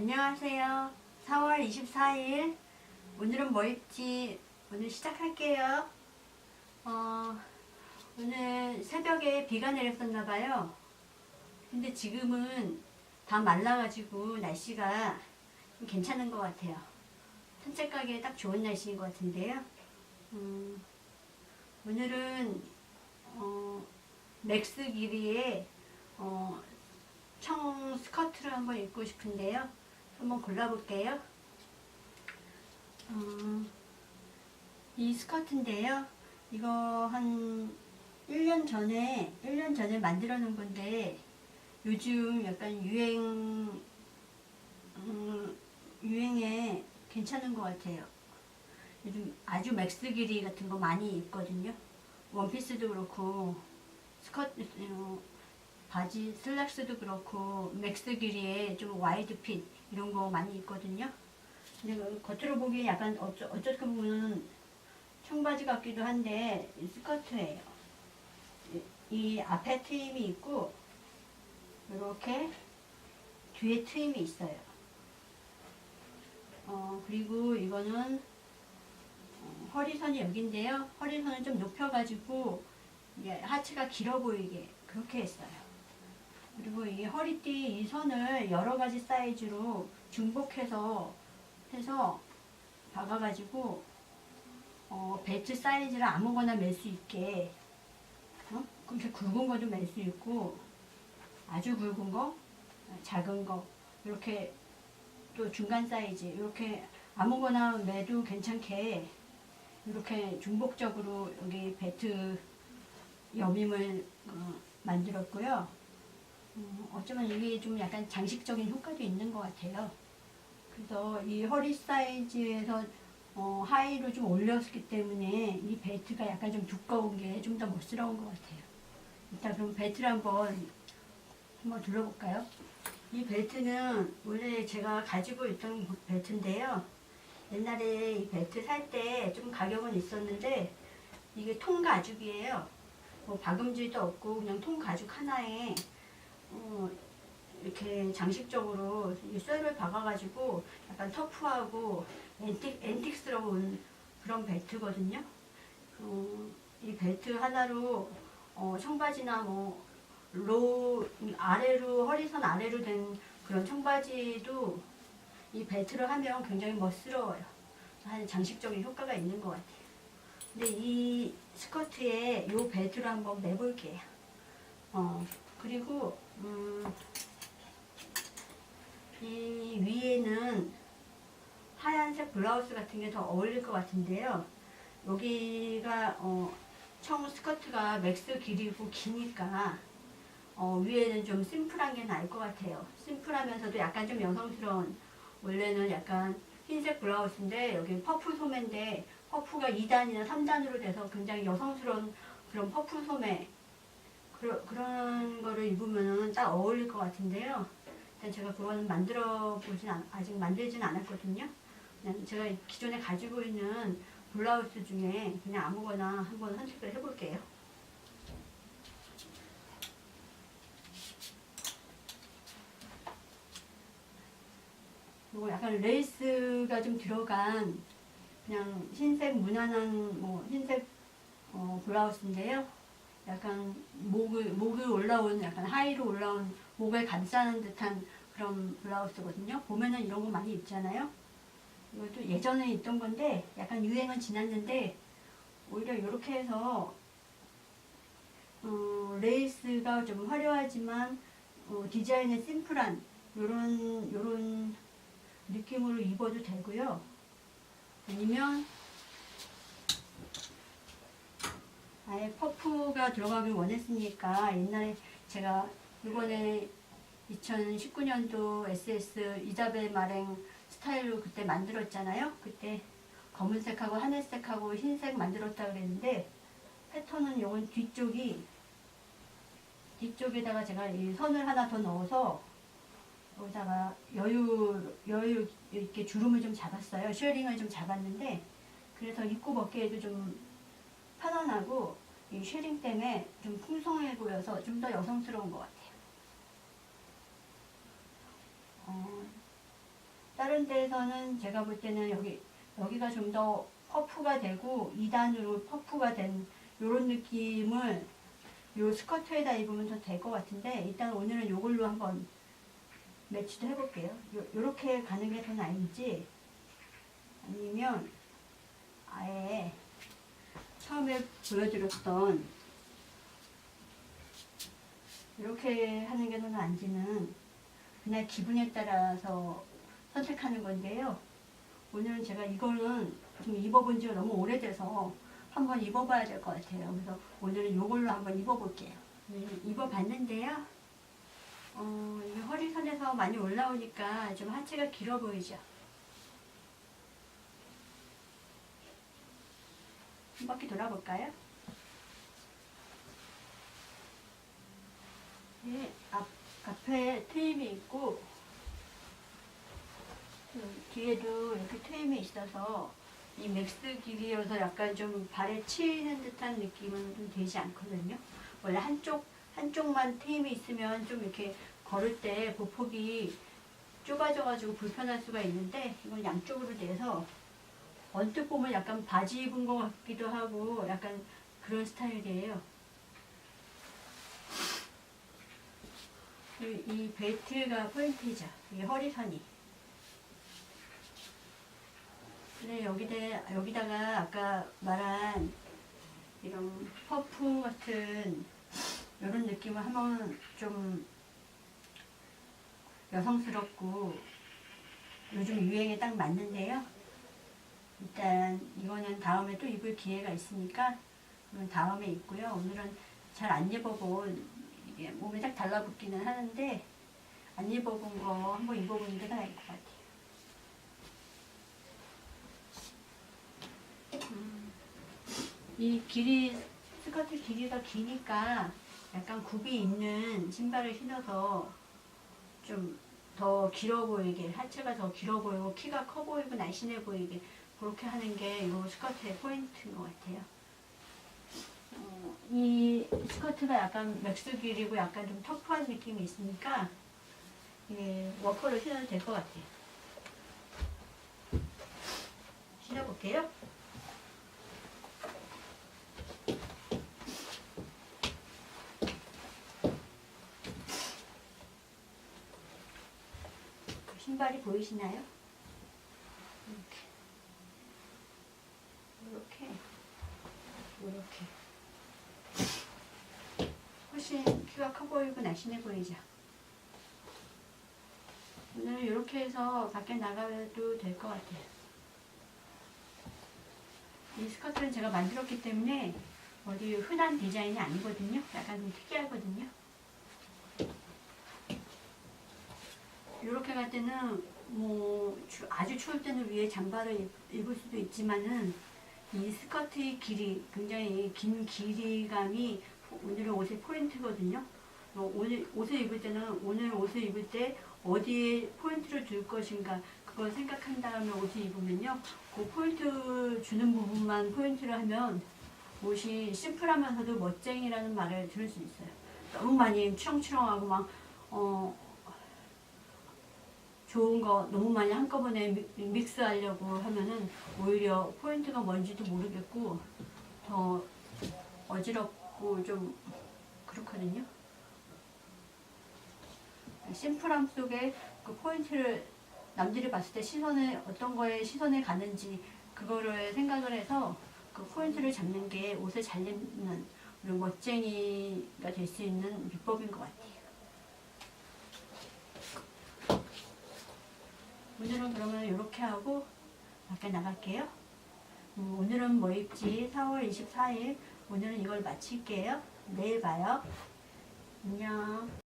안녕하세요. 4월 24일. 오늘은 뭐 입지? 오늘 시작할게요. 어, 오늘 새벽에 비가 내렸었나 봐요. 근데 지금은 다 말라가지고 날씨가 좀 괜찮은 것 같아요. 산책 가기에 딱 좋은 날씨인 것 같은데요. 음, 오늘은 어, 맥스 길이의 어, 청 스커트를 한번 입고 싶은데요. 한번 골라볼게요. 어, 이 스커트인데요. 이거 한 1년 전에, 1년 전에 만들어 놓은 건데, 요즘 약간 유행, 음, 유행에 괜찮은 것 같아요. 요즘 아주 맥스 길이 같은 거 많이 입거든요. 원피스도 그렇고, 스커트, 어, 바지 슬랙스도 그렇고 맥스 길이에 좀 와이드 핏 이런 거 많이 있거든요. 근데 그 겉으로 보기에 약간 어쩌, 어떻게 보면 청바지 같기도 한데 이 스커트예요. 이, 이 앞에 트임이 있고 이렇게 뒤에 트임이 있어요. 어, 그리고 이거는 어, 허리선이 여기인데요. 허리선을 좀 높여가지고 하체가 길어 보이게 그렇게 했어요. 그리고 이 허리띠 이 선을 여러 가지 사이즈로 중복해서 해서 박아가지고 어, 벨트 사이즈를 아무거나 멜수 있게 어? 그렇게 굵은 것도 멜수 있고 아주 굵은 거 작은 거 이렇게 또 중간 사이즈 이렇게 아무거나 매도 괜찮게 이렇게 중복적으로 여기 벨트 여밈을 어, 만들었고요. 음, 어쩌면 이게 좀 약간 장식적인 효과도 있는 것 같아요. 그래서 이 허리 사이즈에서 어, 하의를 좀 올렸기 때문에 이 벨트가 약간 좀 두꺼운 게 좀 더 멋스러운 것 같아요. 일단 그럼 벨트를 한번 한번 둘러볼까요? 이 벨트는 원래 제가 가지고 있던 벨트인데요. 옛날에 이 벨트 살 때 좀 가격은 있었는데 이게 통 가죽이에요. 뭐 박음질도 없고 그냥 통 가죽 하나에 어, 이렇게 장식적으로 이 쇠를 박아가지고 약간 터프하고 앤틱, 앤틱스러운 그런 벨트거든요. 어, 이 벨트 하나로 어, 청바지나 뭐 로, 아래로, 허리선 아래로 된 그런 청바지도 이 벨트를 하면 굉장히 멋스러워요. 한 장식적인 효과가 있는 것 같아요. 근데 이 스커트에 이 벨트를 한번 매볼게요. 어, 그리고 음, 이 위에는 하얀색 블라우스 같은 게 더 어울릴 것 같은데요. 여기가 어, 청 스커트가 맥스 길이고 기니까 어, 위에는 좀 심플한 게 나을 것 같아요. 심플하면서도 약간 좀 여성스러운 원래는 약간 흰색 블라우스인데 여기 퍼프 소매인데 퍼프가 2단이나 3단으로 돼서 굉장히 여성스러운 그런 퍼프 소매 그러, 그런 거를 입으면 딱 어울릴 것 같은데요. 일단 제가 그거는 만들어 보진 않, 아직 만들진 않았거든요. 그냥 제가 기존에 가지고 있는 블라우스 중에 그냥 아무거나 한번 선택을 해볼게요. 이거 약간 레이스가 좀 들어간 그냥 흰색 무난한 뭐 흰색 어, 블라우스인데요. 약간 목을 목을 올라온 약간 하이로 올라온 목을 감싸는 듯한 그런 블라우스거든요. 보면은 이런 거 많이 입잖아요. 이것도 예전에 있던 건데 약간 유행은 지났는데 오히려 이렇게 해서 어, 레이스가 좀 화려하지만 어, 디자인은 심플한 요런 요런 느낌으로 입어도 되고요. 아니면 아예 퍼프가 들어가길 원했으니까 옛날에 제가 이번에 2019년도 SS 이자벨 마랭 스타일로 그때 만들었잖아요. 그때 검은색하고 하늘색하고 흰색 만들었다 그랬는데 패턴은 요건 뒤쪽이 뒤쪽에다가 제가 이 선을 하나 더 넣어서 여기다가 여유 여유 있게 주름을 좀 잡았어요. 쉐링을 좀 잡았는데 그래서 입고 벗기에도 좀 편안하고 이 쉐링 때문에 좀 풍성해 보여서 좀 더 여성스러운 것 같아요. 어, 다른 데에서는 제가 볼 때는 여기 여기가 좀 더 퍼프가 되고 2단으로 퍼프가 된 이런 느낌을 요 스커트에다 입으면 더 될 것 같은데 일단 오늘은 이걸로 한번 매치도 해볼게요. 요, 요렇게 가는 게 더 나은지 아니면 아예 처음에 보여드렸던 이렇게 하는 게더 나은지는 그냥 기분에 따라서 선택하는 건데요. 오늘은 제가 이거는 좀 입어본 지가 너무 오래돼서 한번 입어봐야 될 것 같아요. 그래서 오늘은 이걸로 한번 입어볼게요. 네, 입어봤는데요. 어, 허리선에서 많이 올라오니까 좀 하체가 길어 보이죠? 한 바퀴 돌아볼까요? 네, 앞, 앞에 트임이 있고 음, 뒤에도 이렇게 트임이 있어서 이 맥스 길이여서 약간 좀 발에 치이는 듯한 느낌은 좀 되지 않거든요. 원래 한쪽 한쪽만 트임이 있으면 좀 이렇게 걸을 때 보폭이 좁아져가지고 불편할 수가 있는데 이건 양쪽으로 돼서 언뜻 보면 약간 바지 입은 것 같기도 하고 약간 그런 스타일이에요. 이 벨트가 포인트죠. 이 허리선이. 근데 여기다, 여기다가 아까 말한 이런 퍼프 같은 이런 느낌을 하면 좀 여성스럽고 요즘 유행에 딱 맞는데요. 일단 이거는 다음에 또 입을 기회가 있으니까 다음에 입고요. 오늘은 잘 안 입어본 이게 몸에 딱 달라붙기는 하는데 안 입어본 거 한번 입어보는 게 나을 것 같아요. 음, 이 길이 스커트 길이가 기니까 약간 굽이 있는 신발을 신어서 좀 더 길어 보이게 하체가 더 길어 보이고 키가 커 보이고 날씬해 보이게 그렇게 하는 게 이 스커트의 포인트인 것 같아요. 어, 이 스커트가 약간 맥스 길이고 약간 좀 터프한 느낌이 있으니까 예, 워커를 신어도 될 것 같아요. 신어볼게요. 신발이 보이시나요? 이렇게 이렇게 이렇게 훨씬 키가 커 보이고 날씬해 보이죠? 오늘 이렇게 해서 밖에 나가도 될 것 같아요. 이 스커트는 제가 만들었기 때문에 어디 흔한 디자인이 아니거든요. 약간 좀 특이하거든요. 이렇게 갈 때는 뭐 추- 아주 추울 때는 위에 잠바를 입- 입을 수도 있지만은 이 스커트의 길이 굉장히 긴 길이감이 오늘의 옷의 포인트거든요. 어, 오늘 옷을 입을 때는 오늘 옷을 입을 때 어디에 포인트를 줄 것인가 그걸 생각한 다음에 옷을 입으면요. 그 포인트 주는 부분만 포인트를 하면 옷이 심플하면서도 멋쟁이라는 말을 들을 수 있어요. 너무 많이 추렁추렁하고 막 어, 좋은 거 너무 많이 한꺼번에 미- 믹스하려고 하면은 오히려 포인트가 뭔지도 모르겠고 더 어지럽고 좀 그렇거든요. 심플함 속에 그 포인트를 남들이 봤을 때 시선에 어떤 거에 시선에 가는지 그거를 생각을 해서 그 포인트를 잡는 게 옷을 잘 입는 그리고 멋쟁이가 될 수 있는 비법인 것 같아요. 오늘은 그러면 이렇게 하고 밖에 나갈게요. 음, 오늘은 뭐 입지? 4월 24일. 오늘은 이걸 마칠게요. 내일 봐요. 안녕.